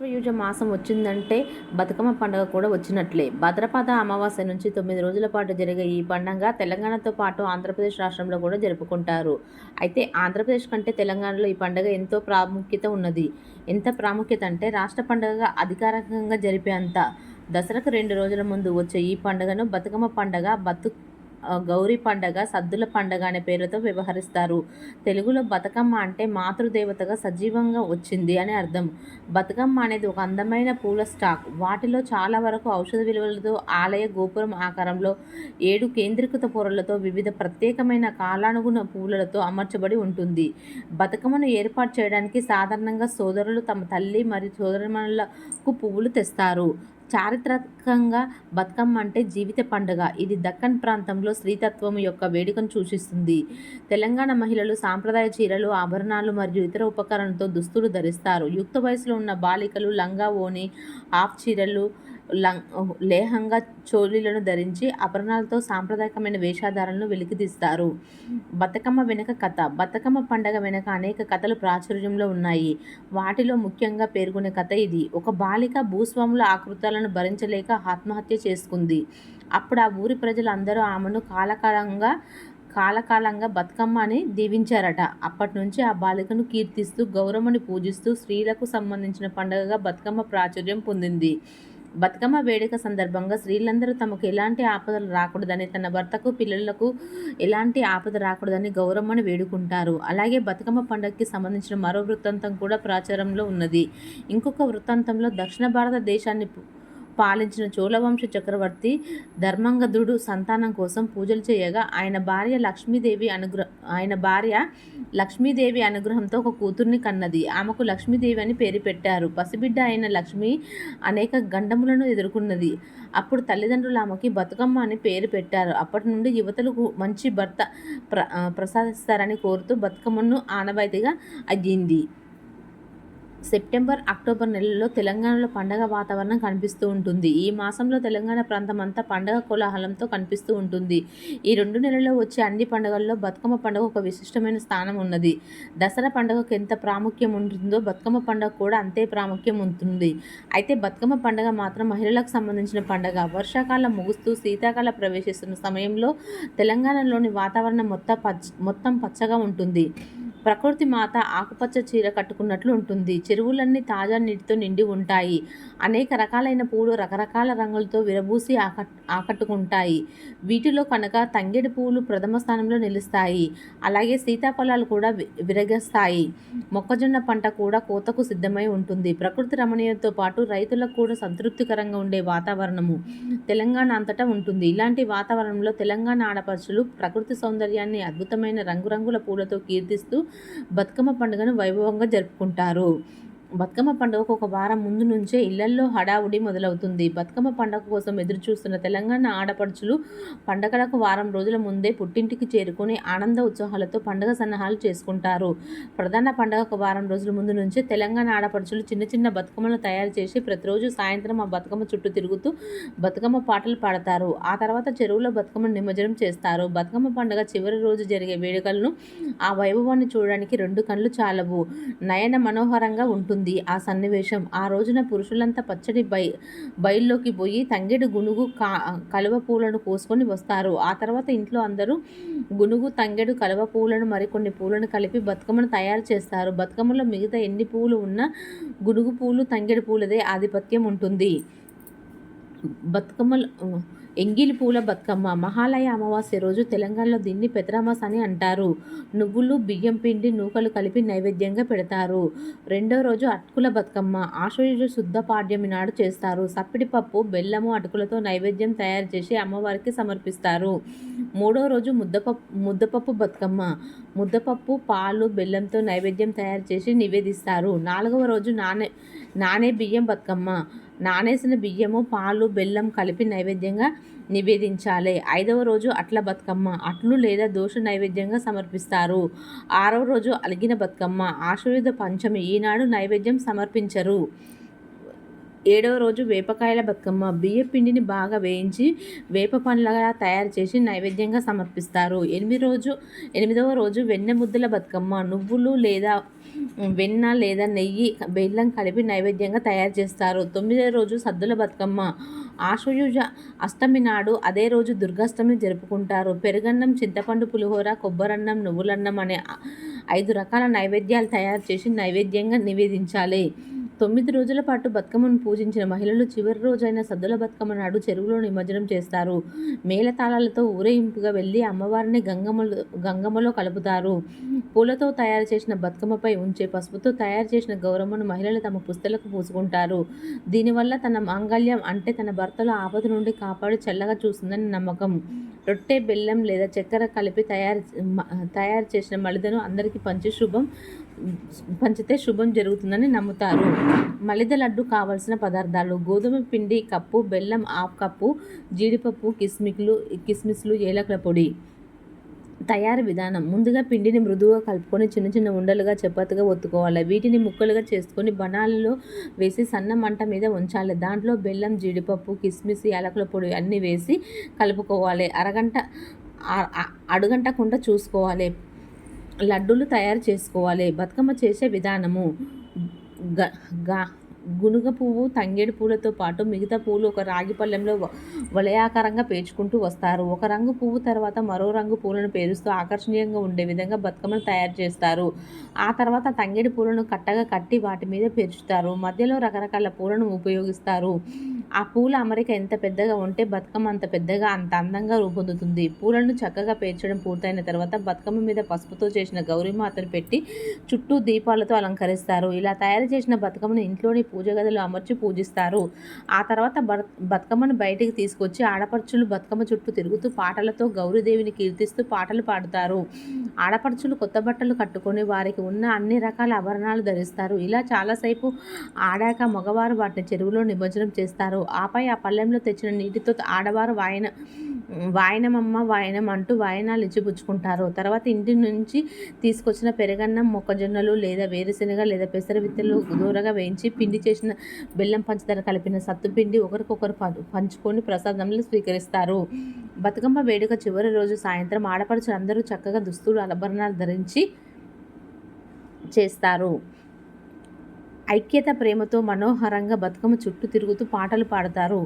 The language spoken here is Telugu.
ఆశ్వయుజ మాసం వచ్చిందంటే బతుకమ్మ పండుగ కూడా వచ్చినట్లే. భద్రపద అమావాస్య నుంచి తొమ్మిది రోజుల పాటు జరిగే ఈ పండుగ తెలంగాణతో పాటు ఆంధ్రప్రదేశ్ రాష్ట్రంలో కూడా జరుపుకుంటారు. అయితే ఆంధ్రప్రదేశ్ కంటే తెలంగాణలో ఈ పండుగ ఎంతో ప్రాముఖ్యత ఉన్నది. ఎంత ప్రాముఖ్యత అంటే రాష్ట్ర పండుగగా అధికారికంగా జరిపేంత దసరాకు రెండు రోజుల ముందు వచ్చే ఈ పండుగను బతుకమ్మ పండుగ బతు గౌరీ పండగ సద్దుల పండగ అనే పేరుతో వ్యవహరిస్తారు. తెలుగులో బతుకమ్మ అంటే మాతృదేవతగా సజీవంగా వచ్చింది అని అర్థం. బతుకమ్మ అనేది ఒక అందమైన పూల స్టాక్. వాటిలో చాలా వరకు ఔషధ విలువలతో ఆలయ గోపురం ఆకారంలో ఏడు కేంద్రీకృత పొరలతో వివిధ ప్రత్యేకమైన కాలానుగుణ పూలతో అమర్చబడి ఉంటుంది. బతుకమ్మను ఏర్పాటు చేయడానికి సాధారణంగా సోదరులు తమ తల్లి మరియు సోదరుమణులకు పువ్వులు తెస్తారు. చారిత్రకంగా బతుకమ్మ అంటే జీవిత పండుగ. ఇది దక్కన్ ప్రాంతంలో స్త్రీతత్వం యొక్క వేడుకను సూచిస్తుంది. తెలంగాణ మహిళలు సాంప్రదాయ చీరలు ఆభరణాలు మరియు ఇతర ఉపకరణతో దుస్తులు ధరిస్తారు. యుక్త వయసులో ఉన్న బాలికలు లంగా ఓని హాఫ్ చీరలు లేహంగా చోళీలను ధరించి ఆభరణాలతో సాంప్రదాయకమైన వేషధారణను వెలికితీస్తారు. బతుకమ్మ వెనుక కథ. బతుకమ్మ పండగ వెనుక అనేక కథలు ప్రాచుర్యంలో ఉన్నాయి. వాటిలో ముఖ్యంగా పేర్కొనే కథ ఇది. ఒక బాలిక భూస్వాముల ఆకృతాలను భరించలేక ఆత్మహత్య చేసుకుంది. అప్పుడు ఆ ఊరి ప్రజలు అందరూ ఆమెను కాలకాలంగా కాలకాలంగా బతుకమ్మ అని దీవించారట. అప్పటి నుంచి ఆ బాలికను కీర్తిస్తూ గౌరమ్మని పూజిస్తూ స్త్రీలకు సంబంధించిన పండుగగా బతుకమ్మ ప్రాచుర్యం పొందింది. బతుకమ్మ వేడుక సందర్భంగా స్త్రీలందరూ తమకు ఎలాంటి ఆపదలు రాకూడదని తన భర్తకు పిల్లలకు ఎలాంటి ఆపద రాకూడదని గౌరమ్మని వేడుకుంటారు. అలాగే బతుకమ్మ పండుగకి సంబంధించిన మరో వృత్తాంతం కూడా ప్రాచారంలో ఉన్నది. ఇంకొక వృత్తాంతంలో దక్షిణ భారతదేశాన్ని పాలించిన చోళవంశ చక్రవర్తి ధర్మంగదుడు సంతానం కోసం పూజలు చేయగా ఆయన భార్య లక్ష్మీదేవి అనుగ్రహ ఆయన భార్య లక్ష్మీదేవి అనుగ్రహంతో ఒక కూతుర్ని కన్నది. ఆమెకు లక్ష్మీదేవి అని పేరు పెట్టారు. పసిబిడ్డ అయిన లక్ష్మి అనేక గండములను ఎదుర్కొన్నది. అప్పుడు తల్లిదండ్రులు ఆమెకి బతుకమ్మ అని పేరు పెట్టారు. అప్పటి నుండి యువతలకు మంచి భర్త ప్ర ప్రసాదిస్తారని కోరుతూ బతుకమ్మను ఆనవాయితీగా అయ్యింది. సెప్టెంబర్ అక్టోబర్ నెలల్లో తెలంగాణలో పండగ వాతావరణం కనిపిస్తూ ఉంటుంది. ఈ మాసంలో తెలంగాణ ప్రాంతం అంతా పండగ కోలాహలంతో కనిపిస్తూ ఉంటుంది. ఈ రెండు నెలల్లో వచ్చే అన్ని పండుగల్లో బతుకమ్మ పండుగ ఒక విశిష్టమైన స్థానం ఉన్నది. దసరా పండుగకు ఎంత ప్రాముఖ్యం ఉంటుందో బతుకమ్మ పండుగ కూడా అంతే ప్రాముఖ్యం ఉంటుంది. అయితే బతుకమ్మ పండుగ మాత్రం మహిళలకు సంబంధించిన పండుగ. వర్షాకాలం ముగుస్తూ శీతాకాలం ప్రవేశిస్తున్న సమయంలో తెలంగాణలోని వాతావరణం మొత్తం పచ్చ మొత్తం పచ్చగా ఉంటుంది. ప్రకృతి మాత ఆకుపచ్చ చీర కట్టుకున్నట్లు ఉంటుంది. చెరువులన్నీ తాజా నీటితో నిండి ఉంటాయి. అనేక రకాలైన పూలు రకరకాల రంగులతో విరబూసి ఆకట్ ఆకట్టుకుంటాయి. వీటిలో కనుక తంగేడి పూలు ప్రథమ స్థానంలో నిలుస్తాయి. అలాగే సీతాఫలాలు కూడా విరగస్తాయి. మొక్కజొన్న పంట కూడా కోతకు సిద్ధమై ఉంటుంది. ప్రకృతి రమణీయంతో పాటు రైతులకు కూడా సంతృప్తికరంగా ఉండే వాతావరణము తెలంగాణ అంతటా ఉంటుంది. ఇలాంటి వాతావరణంలో తెలంగాణ ఆడపడుచులు ప్రకృతి సౌందర్యాన్ని అద్భుతమైన రంగురంగుల పూలతో కీర్తిస్తూ బతుకమ్మ పండుగను వైభవంగా జరుపుకుంటారు. బతుకమ్మ పండుగకు ఒక వారం ముందు నుంచే ఇళ్ళల్లో హడావుడి మొదలవుతుంది. బతుకమ్మ పండుగ కోసం ఎదురు చూస్తున్న తెలంగాణ ఆడపడుచులు పండగలకు వారం రోజుల ముందే పుట్టింటికి చేరుకుని ఆనంద ఉత్సాహాలతో పండుగ సన్నాహాలు చేసుకుంటారు. ప్రధాన పండుగకు వారం రోజుల ముందు నుంచే తెలంగాణ ఆడపడుచులు చిన్న చిన్న బతుకమ్మలు తయారు చేసి ప్రతిరోజు సాయంత్రం ఆ బతుకమ్మ చుట్టూ తిరుగుతూ బతుకమ్మ పాటలు పాడతారు. ఆ తర్వాత చెరువులో బతుకమ్మను నిమజ్జనం చేస్తారు. బతుకమ్మ పండుగ చివరి రోజు జరిగే వేడుకలను ఆ వైభవాన్ని చూడడానికి రెండు కళ్ళు చాలవు. నయన మనోహరంగా ఉంటుంది. ఉంటుంది ఆ సన్నివేశం ఆ రోజున పురుషులంతా పచ్చడి బై బయల్లోకి పోయి తంగెడు గునుగు కా కలువ పూలను కోసుకొని వస్తారు. ఆ తర్వాత ఇంట్లో అందరూ గునుగు తంగెడు కలువ పూలను మరికొన్ని పూలను కలిపి బతుకమ్మను తయారు చేస్తారు. బతుకమ్మలో మిగతా ఎన్ని పూలు ఉన్నా గునుగు పూలు తంగెడు పూలదే ఆధిపత్యం ఉంటుంది. బతుకమ్మలు ఎంగిలి పూల బతుకమ్మ మహాలయ అమావాస్య రోజు తెలంగాణలో దీన్ని పెతరామాస్ అని అంటారు. నువ్వులు బియ్యం పిండి నూకలు కలిపి నైవేద్యంగా పెడతారు. రెండో రోజు అటుకుల బతుకమ్మ ఆశ్వయుజ శుద్ధ పాడ్యమి నాడు చేస్తారు. సప్పిడి పప్పు బెల్లము అటుకులతో నైవేద్యం తయారు చేసి అమ్మవారికి సమర్పిస్తారు. మూడో రోజు ముద్దపప్పు ముద్దపప్పు బతుకమ్మ. ముద్దపప్పు పాలు బెల్లంతో నైవేద్యం తయారు చేసి నివేదిస్తారు. నాలుగవ రోజు నానే నానే బియ్యం బతుకమ్మ. నానేసిన బియ్యము పాలు బెల్లం కలిపి నైవేద్యంగా నివేదించాలి. ఐదవ రోజు అట్ల బతుకమ్మ. అట్లు లేదా దోష నైవేద్యంగా సమర్పిస్తారు. ఆరవ రోజు అలిగిన బతుకమ్మ. ఆశ్వయుధ పంచమి. ఈనాడు నైవేద్యం సమర్పించరు. ఏడవ రోజు వేపకాయల బతుకమ్మ. బియ్య పిండిని బాగా వేయించి వేప పండ్లగా తయారు చేసి నైవేద్యంగా సమర్పిస్తారు. ఎనిమిది రోజు ఎనిమిదవ రోజు వెన్నె ముద్దల బతుకమ్మ. నువ్వులు లేదా వెన్న లేదా నెయ్యి బెల్లం కలిపి నైవేద్యంగా తయారు చేస్తారు. తొమ్మిదవ రోజు సద్దుల బతుకమ్మ. ఆశయుజ అష్టమి నాడు అదే రోజు దుర్గాష్టమి జరుపుకుంటారు. పెరుగన్నం చింతపండు పులిహోర కొబ్బరన్నం నువ్వులన్నం అనే ఐదు రకాల నైవేద్యాలు తయారు చేసి నైవేద్యంగా నివేదించాలి. తొమ్మిది రోజుల పాటు బతుకమ్మను పూజించిన మహిళలు చివరి రోజైన సద్దుల బతుకమ్మ నాడు చెరువులో నిమజ్జనం చేస్తారు. మేళతాళాలతో ఊరేగింపుగా వెళ్ళి అమ్మవారిని గంగమ్మలో గంగమ్మలో కలుపుతారు. పూలతో తయారు చేసిన బతుకమ్మపై ఉంచే పసుపుతో తయారు చేసిన గౌరమ్మను మహిళలు తమ పుస్తలకు పూసుకుంటారు. దీనివల్ల తన మాంగళ్యం అంటే తన భర్తల ఆపద నుండి కాపాడి చల్లగా చూస్తుందని నమ్మకం. రొట్టె బెల్లం లేదా చక్కెర కలిపి తయారు తయారు చేసిన మలిదను అందరికీ పంచి శుభం. పంచితే శుభం జరుగుతుందని నమ్ముతారు. మలిద లడ్డు కావలసిన పదార్థాలు గోధుమ పిండి కప్పు బెల్లం హాఫ్ కప్పు జీడిపప్పు కిస్మిక్లు కిస్మిస్లు ఏలకల పొడి. తయారు విధానం. ముందుగా పిండిని మృదువుగా కలుపుకొని చిన్న చిన్న ఉండలుగా చపాతీగా ఒత్తుకోవాలి. వీటిని ముక్కలుగా చేసుకొని బనాలలో వేసి సన్న మంట మీద ఉంచాలి. దాంట్లో బెల్లం జీడిపప్పు కిస్మిస్ యాలకుల పొడి అన్నీ వేసి కలుపుకోవాలి. అరగంట అడుగంటకుండా చూసుకోవాలి. లడ్డూలు తయారు చేసుకోవాలి. బతుకమ్మ చేసే విధానము గ గా గునుగ పువ్వు తంగేడు పూలతో పాటు మిగతా పూలు ఒక రాగి పళ్ళెంలో వలయాకారంగా పేర్చుకుంటూ వస్తారు. ఒక రంగు పువ్వు తర్వాత మరో రంగు పూలను పేరుస్తూ ఆకర్షణీయంగా ఉండే విధంగా బతుకమ్మను తయారు చేస్తారు. ఆ తర్వాత తంగేడు పూలను కట్టగా కట్టి వాటి మీద పేర్చుతారు. మధ్యలో రకరకాల పూలను ఉపయోగిస్తారు. ఆ పూల అమరిక ఎంత పెద్దగా ఉంటే బతుకమ్మ అంత పెద్దగా అంత అందంగా రూపొందుతుంది. పూలను చక్కగా పేర్చడం పూర్తయిన తర్వాత బతుకమ్మ మీద పసుపుతో చేసిన గౌరీమాతను పెట్టి చుట్టూ దీపాలతో అలంకరిస్తారు. ఇలా తయారు చేసిన బతుకమ్మను ఇంట్లోని పూజ గదిలో అమర్చి పూజిస్తారు. ఆ తర్వాత బతుకమ్మను బయటికి తీసుకొచ్చి ఆడపడుచులు బతుకమ్మ చుట్టూ తిరుగుతూ పాటలతో గౌరీదేవిని కీర్తిస్తూ పాటలు పాడుతారు. ఆడపడుచులు కొత్త బట్టలు కట్టుకొని వారికి ఉన్న అన్ని రకాల ఆభరణాలు ధరిస్తారు. ఇలా చాలాసేపు ఆడాక మగవారు వాటిని చెరువులో నిమజ్జనం చేస్తారు. ఆపై ఆ పల్లెంలో తెచ్చిన నీటితో ఆడవారు వాయన వాయనమమ్మ వాయనం అంటూ వాయనాలు ఇచ్చిపుచ్చుకుంటారు తర్వాత ఇంటి నుంచి తీసుకొచ్చిన పెరగన్నం మొక్కజొన్నలు లేదా వేరుశెనగ లేదా పెసర విత్తలు దూరగా వేయించి పిండి చేసిన బెల్లం పంచదార కలిపిన సత్తుపిండి ఒకరికొకరు పంచుకొని ప్రసాదంలో స్వీకరిస్తారు. బతుకమ్మ వేడుక చివరి రోజు సాయంత్రం ఆడపడుచులు అందరూ చక్కగా దుస్తులు అలభరణాలు ధరించి చేస్తారు. ఐక్యత ప్రేమతో మనోహరంగా బతుకమ్మ చుట్టూ తిరుగుతూ పాటలు పాడతారు.